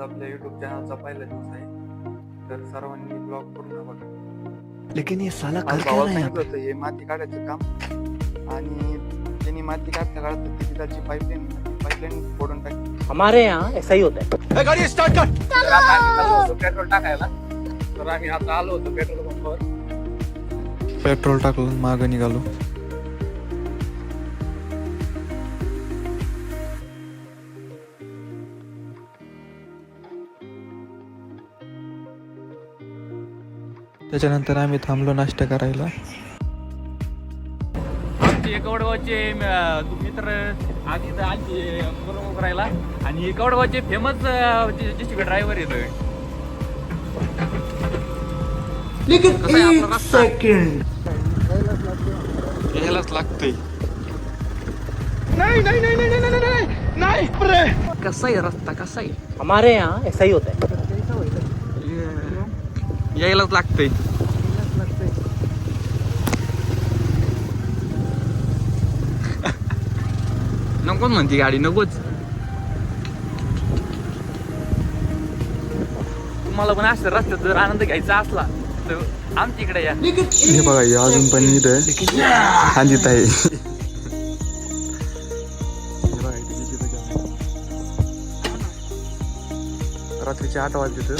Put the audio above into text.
आपल्या युट्यूब चॅनलचा पहिला दिवस आहे. तर सर्वांनी ब्लॉग पूर्ण बघा. लेकिन ये साला आज कर क्या रहा है होतं हे माती काढायचं काम. आणि त्यांनी माती काढता काढत ती तिथाची पाईपलाईन पाईपलाईन फोडून टाकली. हमारे यहाँ ऐसा ही होता है। तर आता आम्ही चाललो होतो पेट्रोल टाकायला. तर आम्ही आता आलो होतो पेट्रोल पंपावर. पेट्रोल टाकलं मागं निघालो. त्याच्यानंतर आम्ही थांबलो नाश्ता करायला आमचे कवडगावचे म- मित्र आधी आलते बरोबर करायला आणि कवडगावचे फेमस जेसीबी ड्रायव्हर येतोय लेकिन कसं आहे आपला एक रस्ता? सेकंड यायलाच लागतंय कसा आहे रस्ता कसा आहे हमारे यहाँ ऐसा ही होता है यायलाच लागतंय. नकोच म्हणते गाडी नकोच. तुम्हाला पण असं रस्त्यात जर आनंद घ्यायचा असला तर आमच्या इकडे या. हे बघा हे अजून पण इथं हे जागा आहे. रात्रीचे आठ वाजले तर